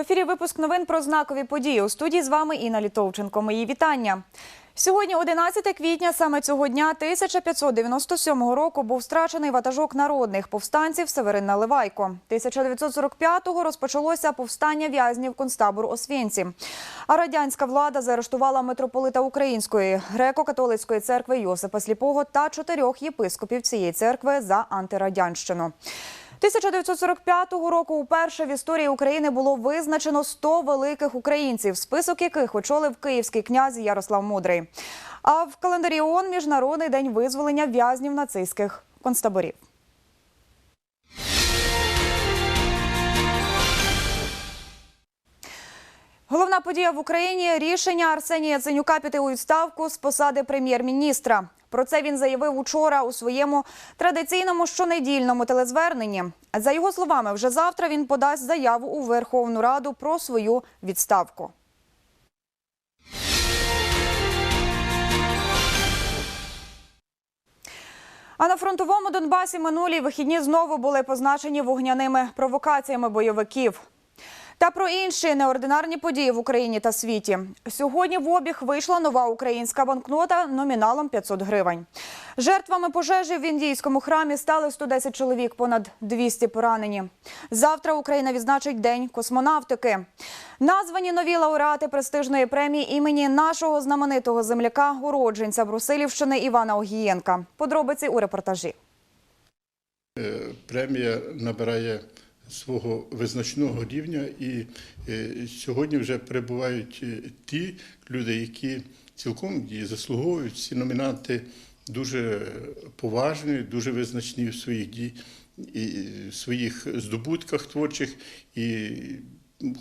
ефірі випуск новин про знакові події. У студії з вами Інна Літовченко. Мої вітання. Сьогодні, 11 квітня, саме цього дня 1597 року був страчений ватажок народних повстанців Северин Наливайко. 1945-го розпочалося повстання в'язнів концтабору Освєнці. А радянська влада заарештувала митрополита Української греко-католицької церкви Йосипа Сліпого та чотирьох єпископів цієї церкви за антирадянщину. 1945 року уперше в історії України було визначено 100 великих українців, список яких очолив київський князь Ярослав Мудрий. А в календарі ООН – Міжнародний день визволення в'язнів нацистських концтаборів. Головна подія в Україні рішення Арсенія Яценюка піти у відставку з посади прем'єр-міністра. Про це він заявив учора у своєму традиційному щонедільному телезверненні. За його словами, вже завтра він подасть заяву у Верховну Раду про свою відставку. А на фронтовому Донбасі минулі вихідні знову були позначені вогняними провокаціями бойовиків. Та про інші неординарні події в Україні та світі. Сьогодні в обіг вийшла нова українська банкнота номіналом 500 гривень. Жертвами пожежі в індійському храмі стали 110 чоловік, понад 200 поранені. Завтра Україна відзначить День космонавтики. Названі нові лауреати престижної премії імені нашого знаменитого земляка, уродженця Брусилівщини Івана Огієнка. Подробиці у репортажі. Е, Премія набирає свого визначного рівня, і е, сьогодні вже перебувають е, ті люди, які цілком заслуговують. Ці номінанти дуже поважні, дуже визначні в своїх дій і в своїх здобутках творчих. І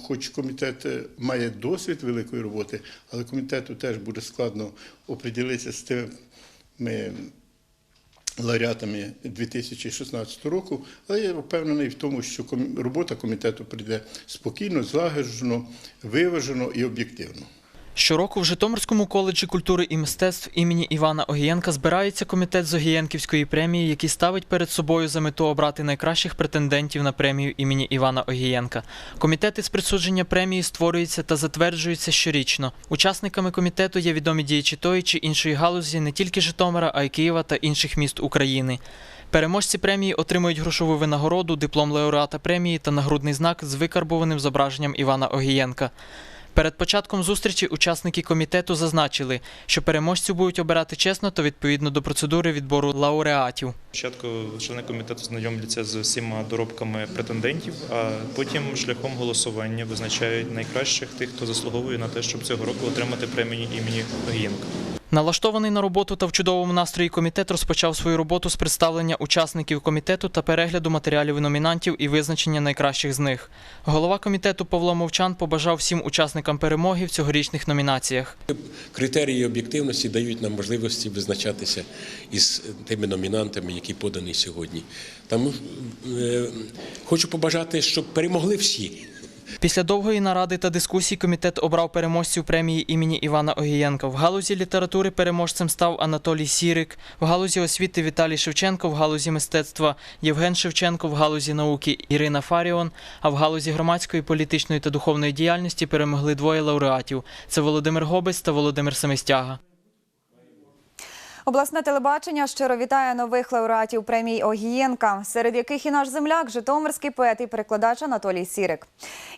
хоч комітет має досвід великої роботи, але комітету теж буде складно оприділитися з тими лауреатами 2016 року, але я впевнений в тому, що робота комітету прийде спокійно, злагоджено, виважено і об'єктивно. Щороку в Житомирському коледжі культури і мистецтв імені Івана Огієнка збирається комітет з Огієнківської премії, який ставить перед собою за мету обрати найкращих претендентів на премію імені Івана Огієнка. Комітети з присудження премії створюються та затверджуються щорічно. Учасниками комітету є відомі діячі тої чи іншої галузі не тільки Житомира, а й Києва та інших міст України. Переможці премії отримують грошову винагороду, диплом лауреата премії та нагрудний знак з викарбованим зображенням Івана Огієнка. Перед початком зустрічі учасники комітету зазначили, що переможців будуть обирати чесно та відповідно до процедури відбору лауреатів. Спочатку члени комітету знайомляться з усіма доробками претендентів, а потім шляхом голосування визначають найкращих тих, хто заслуговує на те, щоб цього року отримати премію імені Огієнка. Налаштований на роботу та в чудовому настрої комітет розпочав свою роботу з представлення учасників комітету та перегляду матеріалів номінантів і визначення найкращих з них. Голова комітету Павло Мовчан побажав всім учасникам перемоги в цьогорічних номінаціях. Критерії об'єктивності дають нам можливості визначатися із тими номінантами, які подані сьогодні. Тому е, хочу побажати, щоб перемогли всі. Після довгої наради та дискусій комітет обрав переможців премії імені Івана Огієнка. В галузі літератури переможцем став Анатолій Сірик, в галузі освіти Віталій Шевченко, в галузі мистецтва Євген Шевченко, в галузі науки Ірина Фаріон, а в галузі громадської, політичної та духовної діяльності перемогли двоє лауреатів: це Володимир Гобець та Володимир Семистяга. Обласне телебачення щиро вітає нових лауреатів премії Огієнка, серед яких і наш земляк, житомирський поет і перекладач Анатолій Сірик.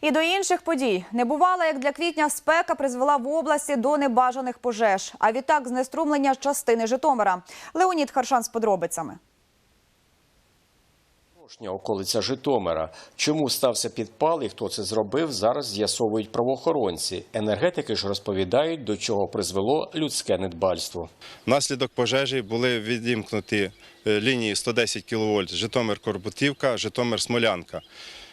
І до інших подій не бувало, як для квітня спека призвела в області до небажаних пожеж, а відтак знеструмлення частини Житомира. Леонід Харшан з подробицями. Порожня околиця Житомира. Чому стався підпал і хто це зробив, зараз з'ясовують правоохоронці. Енергетики ж розповідають, до чого призвело людське недбальство. Внаслідок пожежі були відімкнуті е, лінії 110 кВт Житомир-Корбутівка, Житомир-Смолянка.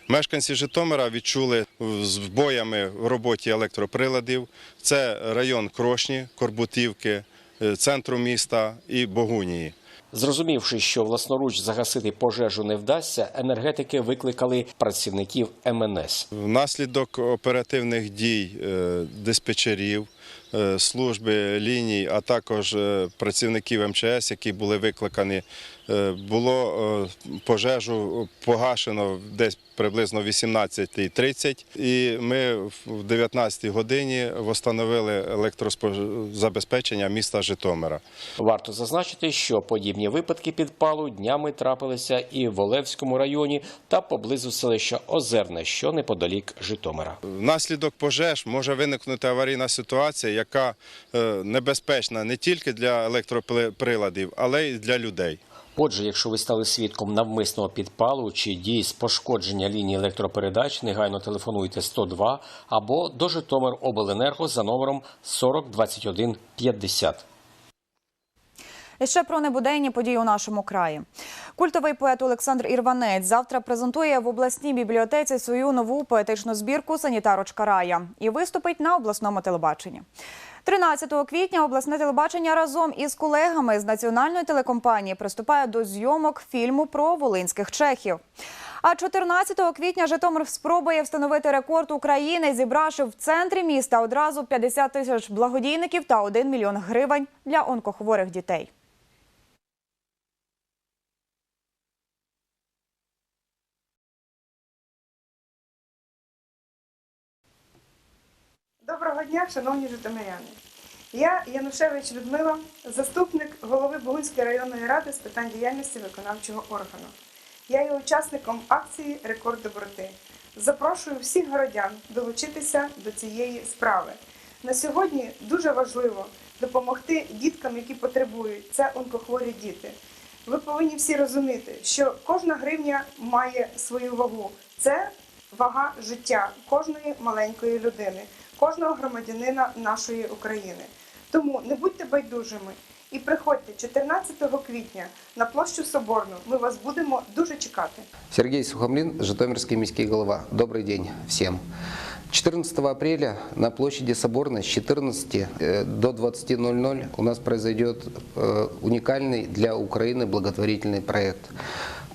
Мешканці Житомира відчули збоями в роботі електроприладів. Це район Крошні, Корбутівки, е, центру міста і Богунії. Зрозумівши, що власноруч загасити пожежу не вдасться, енергетики викликали працівників МНС. Внаслідок оперативних дій е, диспетчерів, е, служби ліній, а також е, працівників МЧС, які були викликані, було е, пожежу погашено десь приблизно 18.30 і ми в 19 годині встановили електрозабезпечення міста Житомира. Варто зазначити, що подібні випадки підпалу днями трапилися і в Олевському районі та поблизу селища Озерне, що неподалік Житомира. Внаслідок пожеж може виникнути аварійна ситуація, яка е, небезпечна не тільки для електроприладів, але й для людей. Отже, якщо ви стали свідком навмисного підпалу чи дій з пошкодження лінії електропередач, негайно телефонуйте 102 або до Житомир Обленерго за номером 40 21 50. І ще про небуденні події у нашому краї. Культовий поет Олександр Ірванець завтра презентує в обласній бібліотеці свою нову поетичну збірку Санітарочка рая і виступить на обласному телебаченні. 13 квітня обласне телебачення разом із колегами з національної телекомпанії приступає до зйомок фільму про волинських чехів. А 14 квітня Житомир спробує встановити рекорд України, зібравши в центрі міста одразу 50 тисяч благодійників та 1 мільйон гривень для онкохворих дітей. Доброго дня, шановні житомиряни. Я Янушевич Людмила, заступник голови Бугунської районної ради з питань діяльності виконавчого органу. Я є учасником акції Рекорд доброти. Запрошую всіх городян долучитися до цієї справи. На сьогодні дуже важливо допомогти діткам, які потребують. Це онкохворі діти. Ви повинні всі розуміти, що кожна гривня має свою вагу. Це вага життя кожної маленької людини, кожного громадянина нашої України. Тому не будьте байдужими і приходьте 14 квітня на площу Соборну. Ми вас будемо дуже чекати. Сергей Сухомлин, Житомирский міський голова. Добрый день всем. 14 апреля на площади Соборной с 14 э, до 20.00 у нас произойдет э, уникальный для Украины благотворительный проект.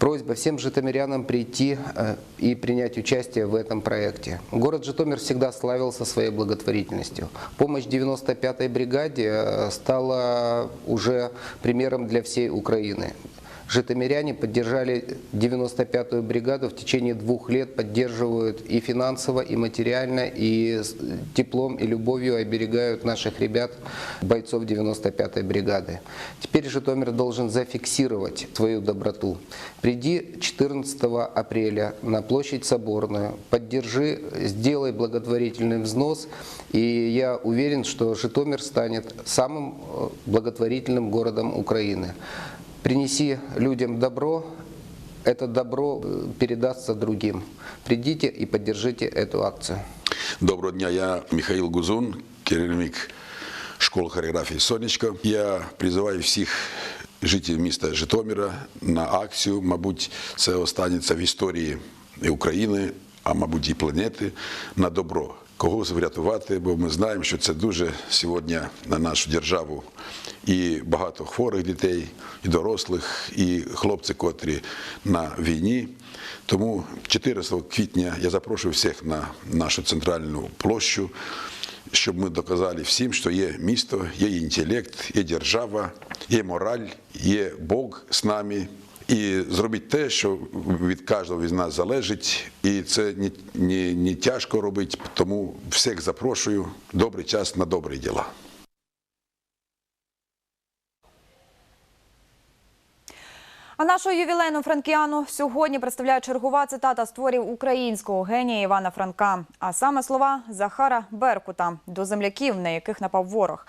Просьба всем житомирянам прийти э, и принять участие в этом проекте. Город Житомир всегда славился своей благотворительностью. Помощь 95-й бригаде э, стала уже примером для всей Украины. Житомиряне поддержали 95-ю бригаду в течение двух лет, поддерживают и финансово, и материально, и теплом, и любовью оберегают наших ребят, бойцов 95-й бригады. Теперь Житомир должен зафиксировать свою доброту. Приди 14 апреля на площадь Соборную, поддержи, сделай благотворительный взнос, и я уверен, что Житомир станет самым э, благотворительным городом Украины. Принеси людям добро, это добро э, передастся другим. Придите и поддержите эту акцию. Доброго дня, я Михаїл Гузун, керівник школи хореографії Сонечко. Я призиваю всіх жителів міста Житомира на акцію. Мабуть, це останеться в історії і України, а мабуть і планети на добро. Когось врятувати, бо ми знаємо, що це дуже сьогодні на нашу державу і багато хворих дітей, і дорослих, і хлопці, котрі на війні. Тому 14 квітня я запрошую всіх на нашу центральну площу, щоб ми доказали всім, що є місто, є інтелект, є держава, є мораль, є Бог з нами. І зробіть те, що від кожного із нас залежить, і це не, не, не тяжко робити, тому всіх запрошую. Добрий час на добрі діла. А нашу ювілейну франкіану сьогодні представляє чергова цитата з творів українського генія Івана Франка. А саме слова Захара Беркута до земляків, на яких напав ворог.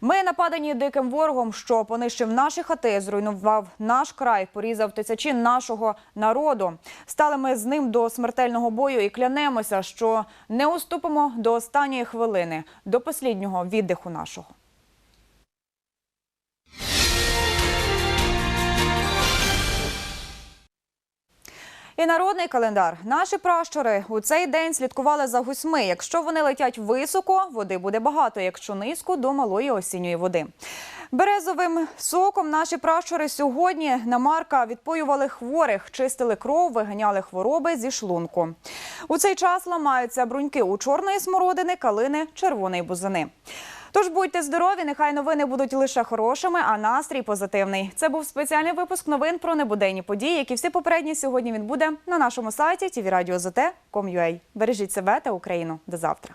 Ми нападані диким ворогом, що понищив наші хати, зруйнував наш край, порізав тисячі нашого народу. Стали ми з ним до смертельного бою і клянемося, що не уступимо до останньої хвилини, до посліднього віддиху нашого. І народний календар. Наші пращури у цей день слідкували за гусьми. Якщо вони летять високо, води буде багато. Якщо низько, до малої осінньої води. Березовим соком наші пращури сьогодні на Марка відпоювали хворих, чистили кров, виганяли хвороби зі шлунку. У цей час ламаються бруньки у чорної смородини, калини, червоної бузини. Тож будьте здорові, нехай новини будуть лише хорошими, а настрій позитивний. Це був спеціальний випуск новин про небуденні події, які всі попередні сьогодні він буде на нашому сайті tvradio.zt.com.ua. Бережіть себе та Україну до завтра.